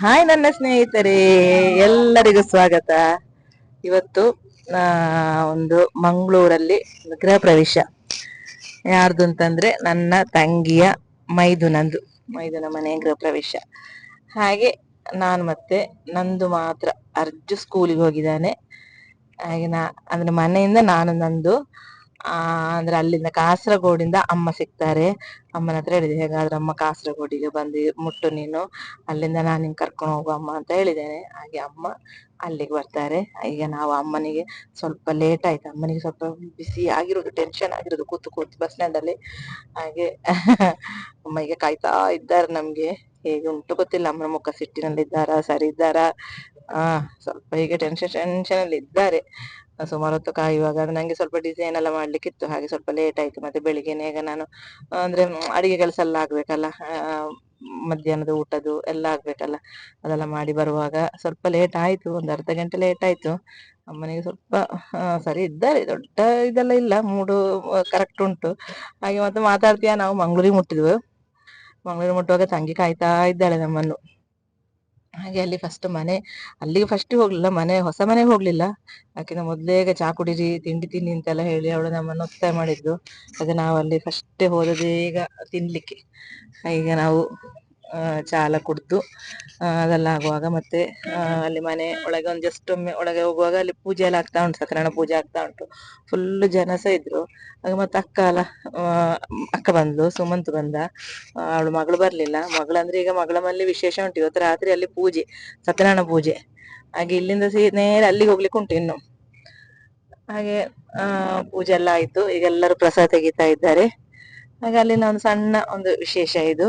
Hi ನನ್ನ ಸ್ನೇಹಿತರೆ, ಎಲ್ಲರಿಗೂ ಸ್ವಾಗತ. ಇವತ್ತು ಒಂದು ಮಂಗಳೂರಲ್ಲಿ ಗೃಹ ಪ್ರವೇಶ. ಯಾರ್ದು ಅಂತಂದ್ರೆ ನನ್ನ ತಂಗಿಯ ಮೈದುನಂದು ಮೈದುನ ಮನೆಯ ಗೃಹ ಪ್ರವೇಶ. ಹಾಗೆ ನಾನು ಮತ್ತೆ ನಂದು ಮಾತ್ರ ಅರ್ಜು ಸ್ಕೂಲಿಗೆ ಹೋಗಿದ್ದಾನೆ. ಹಾಗೆ ನಾ, ಅಂದ್ರೆ ಮನೆಯಿಂದ ನಾನು ನಂದು ಅಂದ್ರೆ ಅಲ್ಲಿಂದ ಕಾಸರಗೋಡಿಂದ ಅಮ್ಮ ಸಿಗ್ತಾರೆ. ಅಮ್ಮನ ಹತ್ರ ಹೇಳಿದೆ, ಹೇಗಾದ್ರೆ ಅಮ್ಮ ಕಾಸರಗೋಡಿಗೆ ಬಂದು ಮುಟ್ಟು ನೀನು. ಅಲ್ಲಿಂದ ನಾನು ನಿನ್ ಕರ್ಕೊಂಡು ಹೋಗು ಅಮ್ಮ ಅಂತ ಹೇಳಿದ್ದೇನೆ. ಹಾಗೆ ಅಮ್ಮ ಅಲ್ಲಿಗೆ ಬರ್ತಾರೆ. ಈಗ ನಾವು ಅಮ್ಮನಿಗೆ ಸ್ವಲ್ಪ ಲೇಟ್ ಆಯ್ತು. ಅಮ್ಮನಿಗೆ ಸ್ವಲ್ಪ ಬಿಸಿ ಆಗಿರೋದು ಟೆನ್ಷನ್ ಆಗಿರೋದು. ಕೂತು ಕೂತು ಬಸ್ ಹಾಗೆ ಅಮ್ಮ ಈಗ ಕಾಯ್ತಾ ಇದ್ದಾರೆ ನಮ್ಗೆ. ಹೇಗೆ ಉಂಟು ಗೊತ್ತಿಲ್ಲ. ಅಮ್ಮನ ಮುಖ ಸಿಟ್ಟಿನಲ್ಲಿ ಇದ್ದಾರಾ ಸರಿ ಇದ್ದಾರಾ ಆ, ಸ್ವಲ್ಪ ಹೀಗೆ ಟೆನ್ಷನ್ ಟೆನ್ಷನ್ ಅಲ್ಲಿ ಇದ್ದಾರೆ. ಸುಮಾರು ಹೊತ್ತು ಕಾಯುವಾಗ ನಂಗೆ ಸ್ವಲ್ಪ ಡಿಸೈನ್ ಎಲ್ಲ ಮಾಡ್ಲಿಕ್ಕಿತ್ತು, ಹಾಗೆ ಸ್ವಲ್ಪ ಲೇಟ್ ಆಯ್ತು. ಮತ್ತೆ ಬೆಳಿಗ್ಗೆನೆ ಈಗ ನಾನು ಅಂದ್ರೆ ಅಡಿಗೆ ಕೆಲಸ ಎಲ್ಲ ಆಗ್ಬೇಕಲ್ಲ ಮಧ್ಯಾಹ್ನದ ಊಟದ್ದು ಎಲ್ಲ ಆಗ್ಬೇಕಲ್ಲ, ಅದೆಲ್ಲ ಮಾಡಿ ಬರುವಾಗ ಸ್ವಲ್ಪ ಲೇಟ್ ಆಯ್ತು, ಒಂದು ಅರ್ಧ ಗಂಟೆ ಲೇಟ್ ಆಯ್ತು. ಅಮ್ಮನಿಗೆ ಸ್ವಲ್ಪ ಸರಿ ಇದ್ದಾರೆ, ದೊಡ್ಡ ಇದೆಲ್ಲ ಇಲ್ಲ, ಮೂಡು ಕರೆಕ್ಟ್ ಉಂಟು. ಹಾಗೆ ಮತ್ತೆ ಮಾತಾಡ್ತೀಯಾ? ನಾವು ಮಂಗ್ಳೂರಿಗೆ ಮುಟ್ಟಿದ್ವು. ಮಂಗ್ಳೂರಿಗೆ ಮುಟ್ಟುವಾಗ ತಂಗಿ ಕಾಯ್ತಾ ಇದ್ದಾಳೆ ನಮ್ಮನ್ನು. ಹಾಗೆ ಅಲ್ಲಿ ಫಸ್ಟ್ ಮನೆ, ಅಲ್ಲಿಗೆ ಫಸ್ಟ್ ಹೋಗ್ಲಿಲ್ಲ, ಮನೆ, ಹೊಸ ಮನೆಗೆ ಹೋಗ್ಲಿಲ್ಲ. ಯಾಕೆಂದ್ರೆ ಮೊದ್ಲೇ ಚಾ ಕುಡಿರಿ, ತಿಂಡಿ ತಿನ್ನಿ ಅಂತೆಲ್ಲ ಹೇಳಿ ಅವಳು ನಮ್ಮನ್ನು ಒತ್ತಾಯ ಮಾಡಿದ್ದು. ಅದೇ ನಾವು ಅಲ್ಲಿ ಫಸ್ಟ್ ಹೋದದೇ ಈಗ ತಿನ್ಲಿಕ್ಕೆ. ಈಗ ನಾವು ಆ, ಚಾ ಎಲ್ಲ ಕುಡ್ದು ಅದೆಲ್ಲ ಆಗುವಾಗ ಮತ್ತೆ ಅಲ್ಲಿ ಮನೆ ಒಳಗೆ ಒಂದು ಜಸ್ಟ್ ಒಮ್ಮೆ ಒಳಗೆ ಹೋಗುವಾಗ ಅಲ್ಲಿ ಪೂಜೆ ಎಲ್ಲ ಆಗ್ತಾ ಉಂಟು ಸತ್ಯನಾರಾಯಣ ಪೂಜೆ ಆಗ್ತಾ ಉಂಟು. ಫುಲ್ ಜನ ಸಹ ಇದ್ರು. ಹಾಗೆ ಮತ್ತೆ ಅಕ್ಕ ಎಲ್ಲ ಅಕ್ಕ ಬಂದ್ಲು ಸುಮಂತ್ ಬಂದ. ಅವಳು ಮಗಳು ಬರಲಿಲ್ಲ. ಮಗಳಂದ್ರೆ ಈಗ ಮಗಳ ಮಲ್ಲಿ ವಿಶೇಷ ಉಂಟು. ಇವತ್ತು ರಾತ್ರಿ ಅಲ್ಲಿ ಪೂಜೆ ಸತ್ಯನಾರಾಯಣ ಪೂಜೆ. ಹಾಗೆ ಇಲ್ಲಿಂದ ಸೀ ನೇರ ಅಲ್ಲಿಗೆ ಹೋಗ್ಲಿಕ್ಕೆ ಉಂಟು ಇನ್ನು. ಹಾಗೆ ಆ ಪೂಜೆ ಎಲ್ಲ ಆಯ್ತು. ಈಗ ಎಲ್ಲರೂ ಪ್ರಸಾದ ತೆಗಿತಾ ಇದ್ದಾರೆ. ಹಾಗೆ ಅಲ್ಲಿನ ಒಂದು ಸಣ್ಣ ಒಂದು ವಿಶೇಷ ಇದು.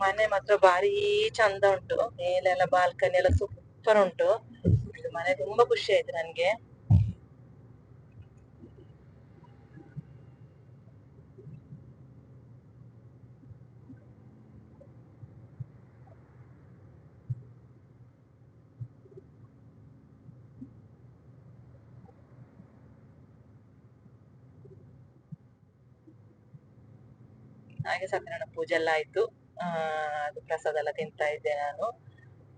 ಮನೆ ಮಾತ್ರ ಬಾರಿ ಚಂದ ಉಂಟು. ಮೇಲೆಲ್ಲ ಬಾಲ್ಕನಿ ಎಲ್ಲ ಸೂಪರ್ ಉಂಟು. ಮನೆ ತುಂಬಾ ಖುಷಿ ಆಯ್ತು ನನ್ಗೆ. ಹಾಗೆ ಸತ್ಯನಾರಾಯಣ ಪೂಜೆ ಎಲ್ಲ ಆಯ್ತು. ಅದು ಪ್ರಸಾದ ಎಲ್ಲ ತಿಂತಾ ಇದ್ದೆ ನಾನು.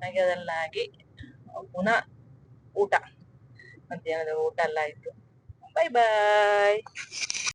ಹಾಗೆ ಅದೆಲ್ಲ ಆಗಿ ಪುನಃ ಊಟ. ಮಧ್ಯಾಹ್ನದ ಊಟ ಎಲ್ಲ ಆಯ್ತು. ಬಾಯ್ ಬಾಯ್